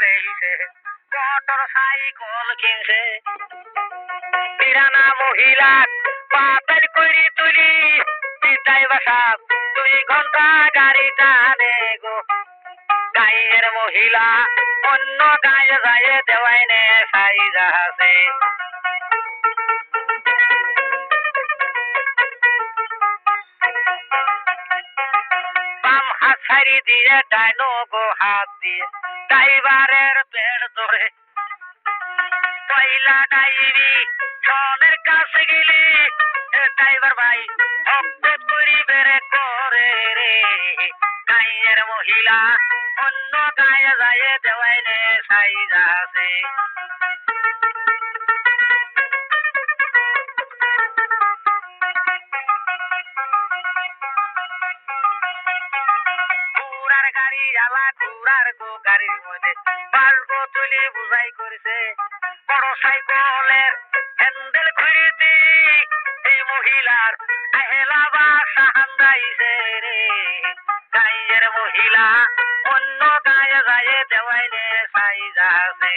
বেইছে motor cycle কিনছে। পিরানা মহিলাক পাতাল করি তুলি। পিতাই বাছা দুই ঘণ্টা গাড়ি টানে গো। গায়ের মহিলা অন্য গায়ে যায় দেওয়াই নে সাই যাহাছে ছাড়ি দিয়ে ডাইনো গো হাত দিয়ে ড্রাইভারের পেট ধরে। পয়লা ডাইবি সনের কাছে গেলি ড্রাইভার ভাই ভক্ত করি বেড়ে করে রে। গাইয়ের মহিলা অন্য গায়ে যায় দেওয়াই নে সাই ঘুরার গাড়ি আলা গো গাড়ির মধ্যে। পাঁচ তুলি বুঝাই করেছে। বড় সাইকেলের হ্যান্ডেল খুঁড়িতে এই মহিলার আহেলা বা সাহান্দাইছে রে। গাইয়ের মহিলা অন্য গায়ে গায়ে দেওয়াই নে সাই যাছে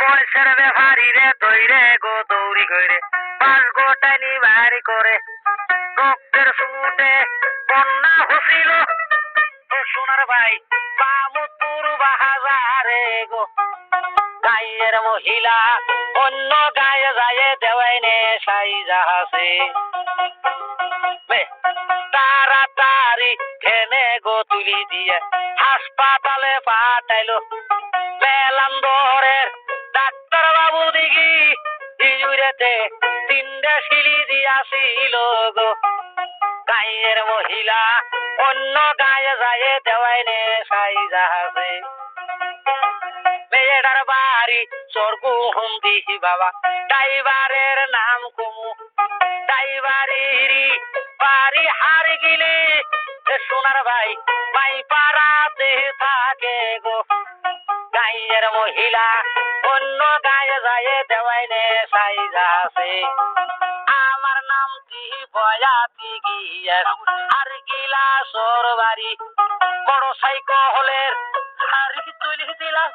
বয়সের ব্যাপারি রে দৌড়ে গো দৌড়ি করে পাঁচ গোটানি বাড়ি করে রক্তের সুটে বন্যা হসিল সোনার ভাই বামুদপুর বাহাজারে গো গাইয়ের মহিলা অন্য গায়ে যায় দেওয়াই নে সাই যাহাছে তাড়াতাড়ি ফেনে গো তুলি দিয়ে হাসপাতালে পাঠাইলো বেলান্দরের ডাক্তার বাবু দিঘি ইজুরেতে তিনটে সিলি দিয়াছিল গো। গায়ের মহিলা অন্য গায়ে যায় দেওয়াই নে সাই যাহাছে মেয়েটার বাড়ি স্বর্গু হুন্দি বাবা, ড্রাইভারের নাম কুমু। ড্রাইভারের বাড়ি হার গিলে সোনার ভাই মাই পাড়াতে থাকে গো। গাইয়ের মহিলা অন্য গায়ে যায় দেওয়াই নে সাই যাছে আমার নাম কি বয়াতি গিয়ে আর গিলা সর বাড়ি বড় সাইকেলের হারি তুলি দিলাম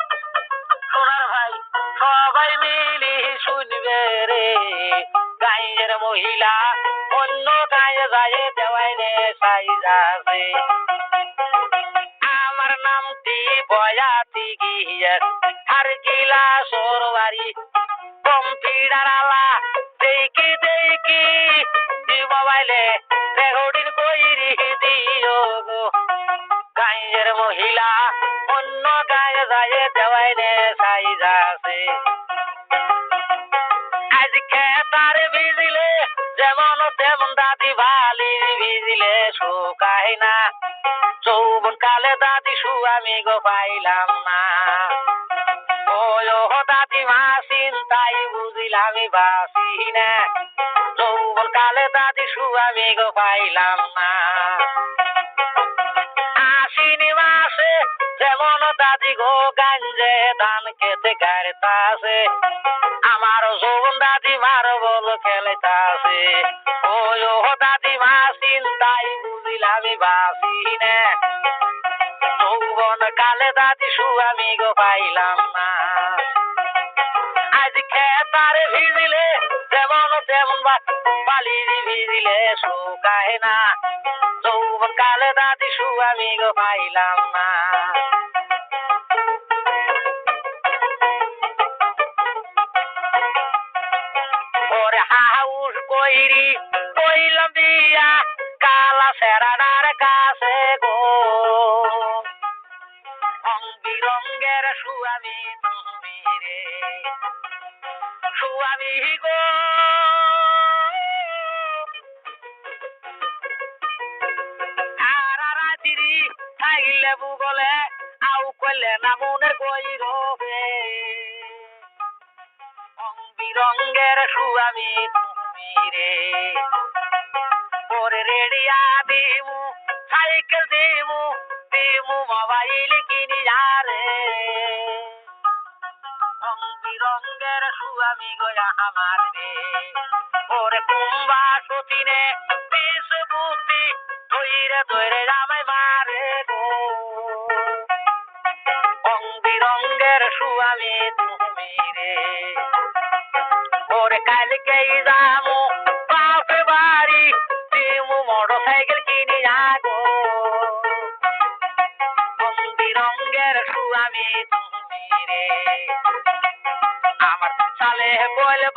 সোনার ভাই, সবাই মিলি শুনবে রে। গাইয়ের মহিলা, অন্য গায়ে যায় দেওয়াই নে সাই যাছে আমার নামটি বয়াতি গিয়ে আর গিলা সরবারি কম্পিউটার আলা দেখি দেখি দি মোবাইলে রেকর্ডিং কইরি দিও গো। গাঁয়ের মহিলা, অন্য গায়ে যায় যেমন তেমন দাদি বালি ভিজিলে শুকাই না যৌবন কালে দাদি সুয়ামি গো পাইলাম না। ওই ও দাদি মা চিন্তাই বুঝিলাম বাসি না যৌবন কালে দাদি সুয়ামি গো পাইলাম না। যেমন দাদি গো গাঞ্জে ধান খেতে কারতাছে আমার যৌবন দাদি মার বল খেলেতাছে। ওই ও দাদি মা চিন্তাই বুঝিলামি বাসি না। যৌবন কালে দাদি সুয়ামি গো পাইলাম না। খেতারে ভিজিলে, যেমন তেমন বালি ভিজিলে শুকায় না। যৌবন কালে দাদি সুয়ামি গো পাইলাম না। ওরে হাউস কইরি, কইলাম দিয়া, কালা সেরানার কাছে গো। রং বিরঙ্গের সুয়ামি তুমি সুয়ামি গো সারা রাত্রি থাকিলে বুগলে আউ কইলে না মনের কই রবে বিরঙ্গের সুয়ামি তুমি রে ওরে রেডিয়া দিমু সাইকেল দিমু দিমু মোবাইল কিনি সুয়ামি গয়া রে ওরে কুম্বা সতিনে ফেসবুক শরীরে ধরে আমায় মারে গো রং বিরঙ্গের সুয়ামী তুমি রে। ওরে কালকে যামু বাপে বাড়ি, দিমু মোটর সাইকেল কিনে যাগো তুমি রে